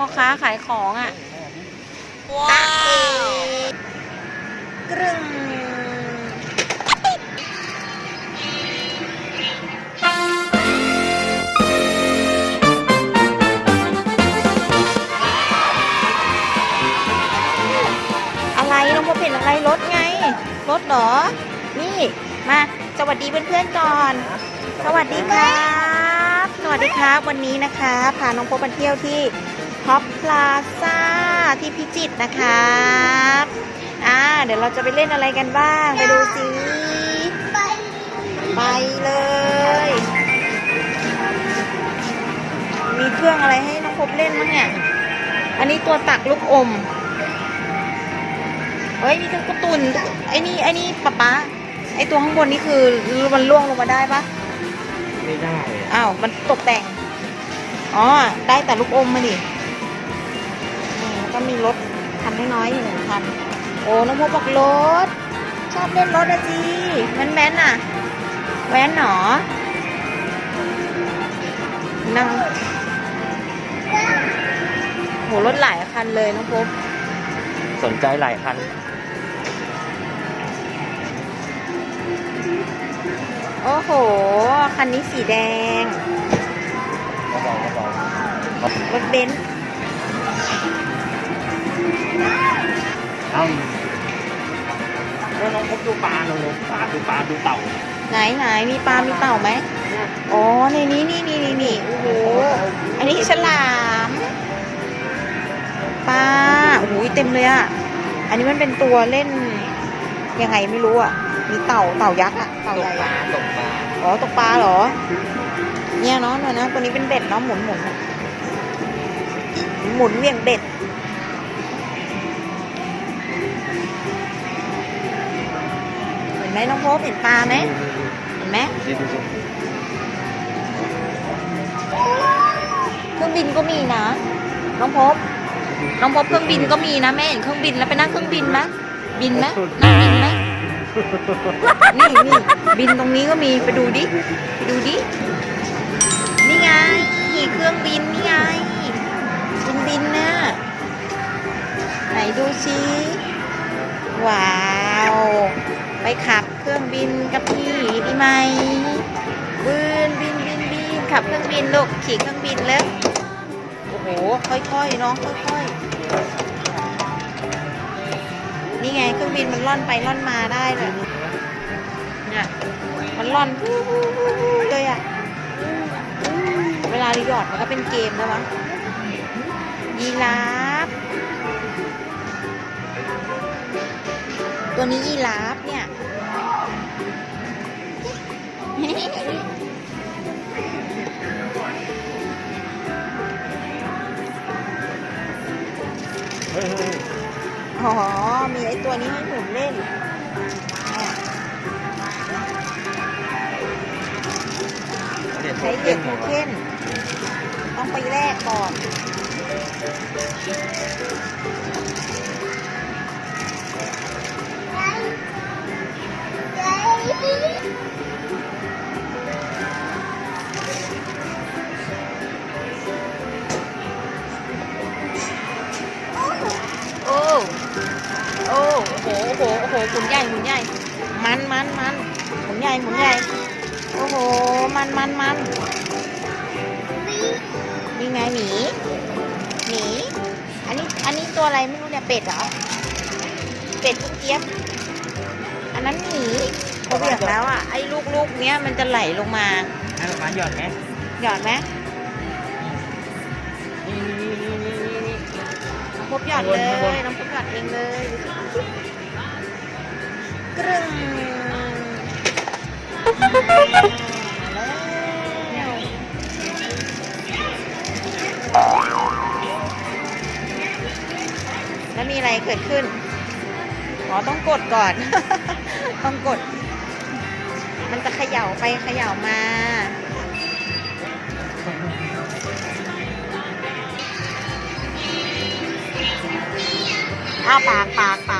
พ่อค้าขายของอะว้าวกรึงอะไรน้องพบเห็นอะไรรถไง รถเหรอ นี่ มา สวัสดีเพื่อนๆก่อน สวัสดีครับ สวัสดีครับ วันนี้นะคะ พาน้องพบมาเที่ยวที่ ท็อปพลาซ่าที่พิจิตรนะครับอ่าเดี๋ยวเราจะไปเล่นอะไรกันบ้าง ไปดูสิไปเลย มีเครื่องอะไรให้น้องพบเล่นมั้งเนี่ย อันนี้ตัวตักลูกอมเฮ้ยมีตัวการ์ตูนไอ้นี่ไอ้นี่ป๊าป๊าไอ้ตัวข้างบนนี่คือมันล่วงลงมาได้ปะไม่ได้อะอ้าวมันตกแต่งอ๋อ ได้แต่ลูกอมมาดินี่แล้ว ก็มีรถคันน้อยๆอยู่หนึ่งคัน โอ้น้องพบบอกรถ ชอบเล่นรถอะจีแว้นแว้นๆอะแว้นหนอนั่งโหรถหลายคันเลยน้องพบสนใจหลายคัน โอ้โห คันนี้สีแดงก็บอกก็บอกรถเบนซ์ เอ้าแล้วน้องพบดูปลาหน่อยเลยปลาดูปลาดูเต่าไหนไหนมีปลา มีเต่าไหมอ๋อ ในนี้นี่นี่นี่นี่โอ้โห อันนี้ฉลาม ปลาโอ้โหเต็มเลยอะ อันนี้มันเป็นตัวเล่น ยังไงไม่รู้อะ มีเต่า เต่ายักษ์อะ เต่าตใหกญ่ปลาอะตกปลา อ๋อ ตกปลาเหรอ เนี่ยเนาะเนี่ยนะ ตัวนี้เป็นเบ็ดเนาะหมุนหมุนหมุนเหวี่ยงเบ็ด นไหมน้องโพบเห็นปลาไหมเห็นไหมเครื่องบินก็มีนะน้องพบน้องพบเครื่องบินก็มีนะแม่เห็นเครื่องบินแล้วไปนั่งเครื่องบินไหมบินไหมนั่งบินไหมนี่นี่บินตรงนี้ก็มีไปดูดิไปดูดินี่ไงเครื่องบินนี่ไงบินบินนะไหนดูซิว้าว ไปขับเครื่องบินกับพี่ดีไหมบินบินบินบินขับเครื่องบินลูกขี่เครื่องบินแล้วโอ้โหค่อยๆน้องค่อยๆนี่ไงเครื่องบินมันล่อนไปล่อนมาได้เลยเนี่ยมันล่อนเลยอะเวลาหยอดมันก็เป็นเกมแล้วมั้งยีราฟตัวนี้ยีราฟ อ๋อ มีไอ้ตัวนี้ให้หมุนเล่นใช้เด็เด็กกหมโทเค็นต้องไปแลกก่อน โหโอ้โหโอ้โหหมุนใหญ่หมุนใหญ่ มันมันมันหมุนใหญ่หมุนใหญ่โอ้โหมันมันมันนี่ไงหมีหมีอันนี้อันนี้ตัวอะไรไม่รู้เนี่ยเป็ดเหรอเป็ดลูกเจี๊ยบอันนั้นหมีเขาเบียกแล้วอะไอ้ลูกๆเนี้ยมันจะไหลลงมาให้ประมาณหยอดไหมหยอดไหมนี่นี่นี่นี่นี่นี่น้องพบหยอดเลยน้องพบหยอดเองเลยกรึง แล้วมีอะไรเกิดขึ้น อ๋อ ต้องกดก่อน ต้องกด มันจะเขย่าไปเขย่ามาอ้าปากปากปาก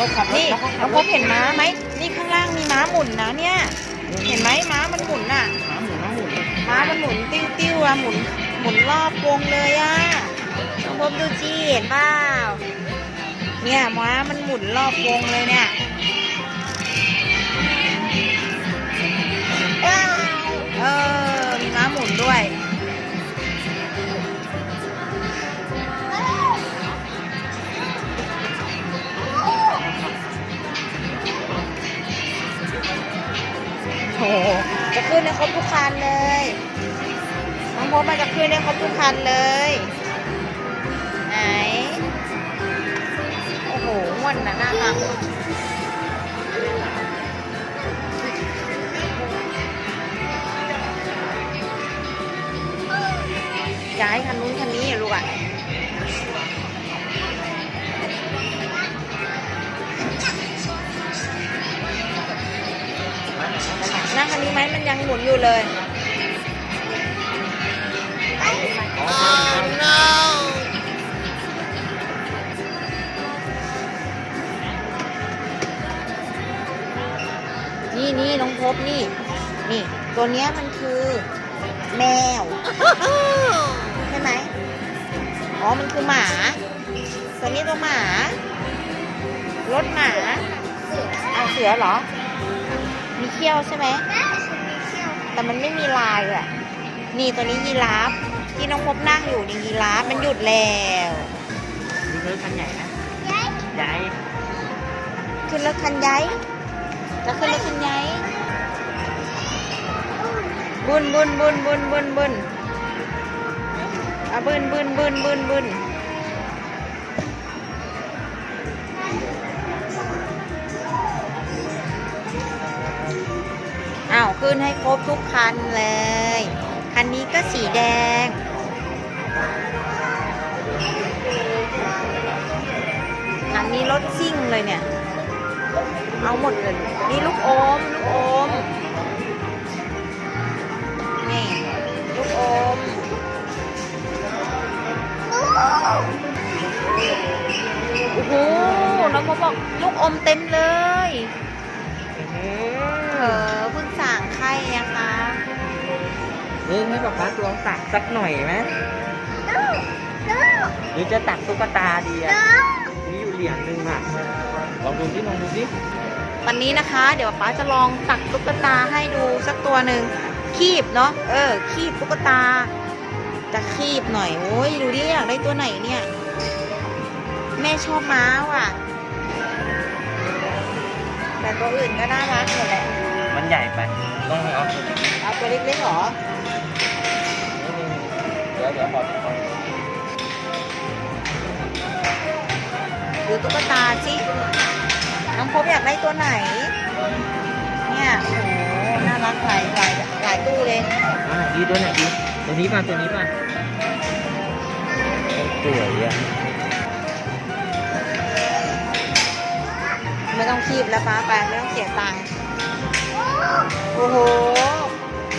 พบขับรถนี่น้องพบน้อบงพถบเห็นม้าไหมนี่ข้างล่างมีม้าหมุนนะเนี่ย เห็นไหมม้ามันหมุนน่ะ ม้าหมุนม้าหมุนม้ามันหมุนติ้วติ้วๆอะหมุนหมุนรอบวงเลยอะน้องพบดูจีเห็นเปล่าเนี่ยม้ามันหมุนรอบวงเลยเนี่ยเออ ครบทุกคันเลย น้องพบมาจะขึ้นให้ครบทุกคันเลย ไหน โอ้โหม่วนนะหน้าตาย้ายคันนู้น มมันยังหมุนอยู่เลยนี่นี่น้องพบนี่ นี่ ตัวเนี้ยมันคือแมว ใช่ไหมอ๋อ มันคือหมา ตัวนี้ตัวหมารถหมา เอาเสือเหรอ มีเขี้ยวใช่ไหม แต่มันไม่มีลายอะนี่ตัวนี้ยีราฟที่น้องพบนั่งอยู่นี่ยีราฟมันหยุดแล้วมีรถคันใหญ่นะใหญ่ขึ้นรถคันย้ายจะขึ้นรถคันย้ายบุนบุนบุนบุนบุนบุนอะบุนบุนบุนบุนบุน ขึ้นให้ครบทุกคันเลย คันนี้ก็สีแดงอันนี้รถซิ่งเลยเนี่ย เอาหมดเลย นี่ลูกอม ลูกอม นี่ ลูกอม โอ้โหน้องเขาบอกลูกอมเต็มเลย เออ เออให้ป๊าป๊าลองตักสักหน่อยไหมหรือจะตักตุ๊กตาดีอะมีอยู่เหรียญหนึ่งอะลองดูสิลองดูสิวันนี้นะคะ เดี๋ยวป๊าจะลองตักตุ๊กตาให้ดูสักตัวหนึ่งคีบเนาะเออ คีบตุ๊กตา จะคีบหน่อยโอ้ยดูดิอยากได้ตัวไหนเนี่ย แม่ชอบม้าว่ะ แต่ตัวอื่นก็น่ารักหมดแหละมันใหญ่ไป ต้องเอาตัวนี้เอาตัวเล็กๆเหรอเดี๋ ยวเดี๋ยวขอขอดูตุ๊กตาสิน้องพบอยากได้ตัวไหน เนี่ยโอ้โหน่ารักหลายหลายหลายตู้เลยอ่าดีตัวไหนดีตัวนี้ป่ะตัวนี้ป่ะสวยอะไม่ต้องคีบแล้วป้าไปไม่ต้องเสียตังค์โอ้โห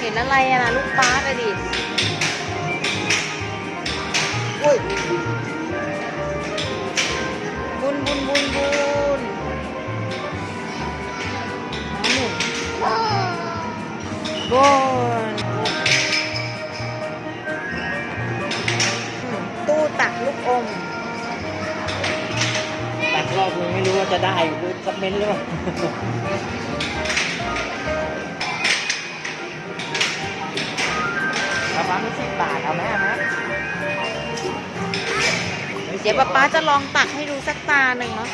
เห็นอะไรอะนะลูกป้าไปดิอุ้ ยบุญบุญบุญบุญน้ำหมุนบุญอืมตู้ตักลูกอม ตักรอบนึงไม่รู้ว่าจะได้หรือสักเม้นหรือเปล่าประมาณสิบบาทเอาไหมเอาไหม เดี๋ยวป๊าป๊าจะลองตักให้ดูสักตาหนึ่งเนาะ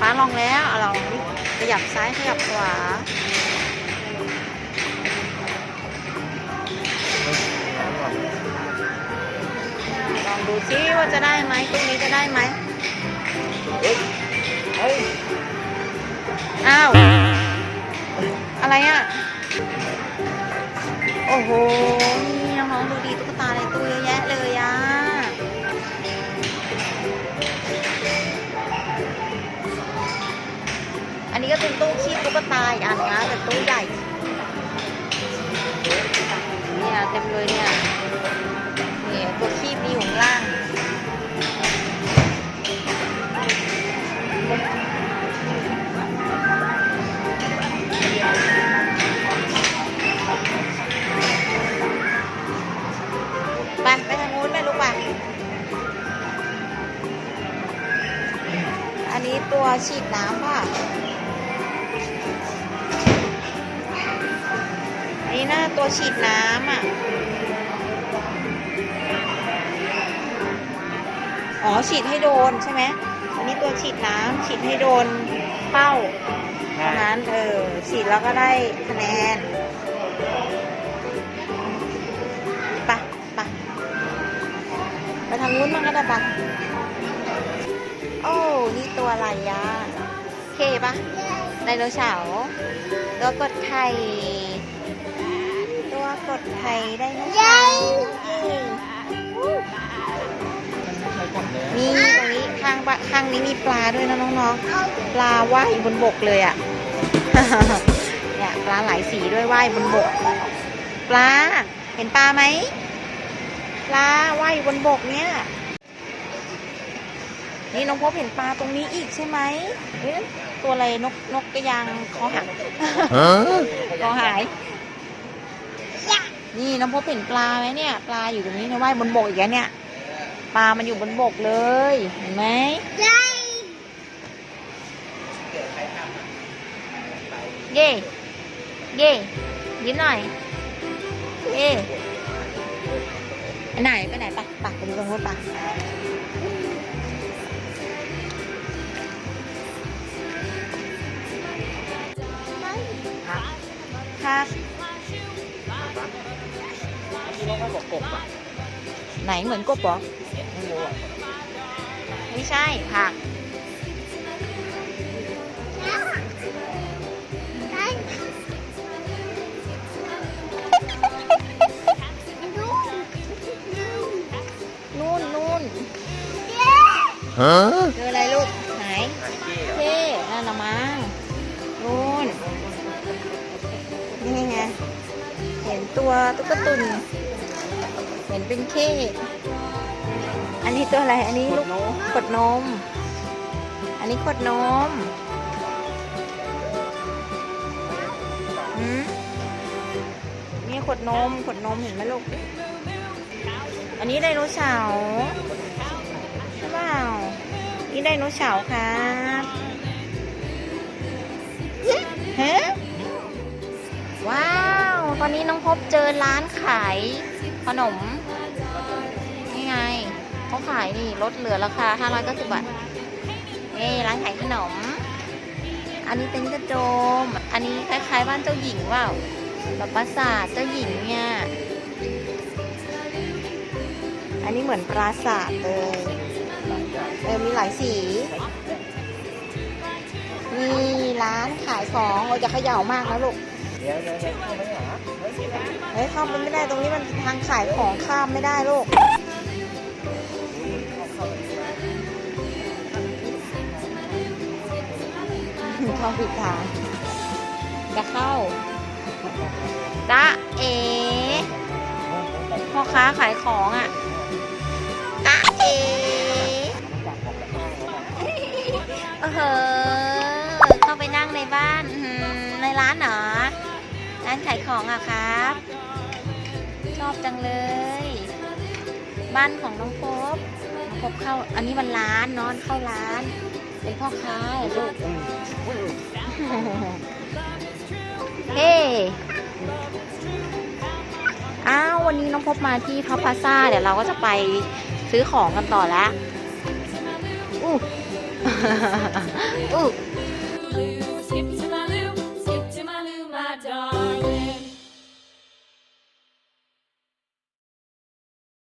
ป๊าลองแล้วเอาลองดิขยับซ้ายขยับขวา ลองดูซิว่าจะได้ไหมตรงนี้จะได้ไหมเฮ้ยเฮ้ยอ้าว อะไรอะ โอ้โหนี่น้องดูดีตุ๊กตาในตู้เยอะแยะเลยอะอันนี้ก็เป็นตู้คีบตุ๊กตาอีกอันนะแต่ตู้ใหญ่ เนี่ยเต็มเลยเนี่ยนี่ตัวคีบมีอยู่ข้างล่างไปไปทางนู้นไปลูกไปอันนี้ตัวฉีดน้ำป่ะ นนี้น่าตัวฉีดน้ำอะ อ๋อฉีดให้โดนใช่ไหมอันนี้ตัวฉีดน้ำฉีดให้โดนเป้าเท่านั้นเออฉีดแล้วก็ได้คะแนนไปไปไปทางนู้นมันก็ได้ปะโอ้ นี่ตัวอะไรยะเคปะไดโนเสาร์ตัวกดไข่ตัว กดไข่ไดโนเสาร์เย้นี่ตรงนี้ข้างบะข้างนี้มีปลาด้วยนะน้องๆ ปลาว่ายอยู่บนบกเลยอะ่ะเนี่ยปลาหลายสีด้วยว่ายบนบก ปลา เห็นปลาไหมปลาว่ายอยู่บนบกเนี่ย นี่น้องพบเห็นปลาตรงนี้อีกใช่ไหมเอ๊ะตัวอะไรนกนกกระยางคอหักคอหาย นี่น้องพบเห็นปลาไหมเนี่ย ปลาอยู่ตรงนี้นะว่ายบนบกอีกแล้วเนี่ย ปลามันอยู่บนบกเลย เห็นไหมเย่เย่ยิ้มหน่อยเย่ไปไหนไปไหนไปะปไปดูตรงนู้นปครับ ที่น้องเขาบอกกบอะไหนเหมือนกบเหรอไม่รู้อะไม่ใช่ผักนู่นนู่นเจออะไรลูกไหนไข่เกี้ยวเท่นั่นละมั้งนู่นนี่ไงเห็นตัวตุ๊กตุน เห็นเป็นเข้ อันนี้ตัวอะไร อันนี้ลูกขวดนม อันนี้ขวดนมหืมนี่ขวดนมขวดนมเห็นไหมลูก อันนี้ไดโนเสาร์ใช่เปล่านี่ไดโนเสาร์ครับฮะว้าว ตอนนี้น้องพบเจอร้านขายขนมนี่ไง เขาขายนี่ลดเหลือราคา590บาทนี่ร้านขายขนม อันนี้เป็นกระโจม อันนี้คล้ายๆบ้านเจ้าหญิงเปล่าแบบปราสาทเจ้าหญิงเนี่ย อันนี้เหมือนปราสาทเลยเออมีหลายสีนี่ร้านขายของเราจะเขย่ามากนะลูกเดี๋ยวเดี๋ยวเดี๋ยวเข้าไปหาเฮ้ยเข้ามไปไม่ได้ตรงนี้มันทางขายของข้ามไม่ได้ลูก เข้าผิดทางจะเข้าจ้าเอพ่อค้าขายของอะจ้าเอเออเหอเข้าไปนั่งในบ้านในร้านเหรอร้านขายของอะครับ ชอบจังเลย บ้านของน้องพบพบเข้า อันนี้มันร้านนอนเข้าร้าน เป็นพ่อค้าเหรอลูกเฮ้อ้าววันนี้น้องพบมาที่ท็อปพาซ่าเดี๋ยวเราก็จะไปซื้อของกันต่อแล้วอู้อู้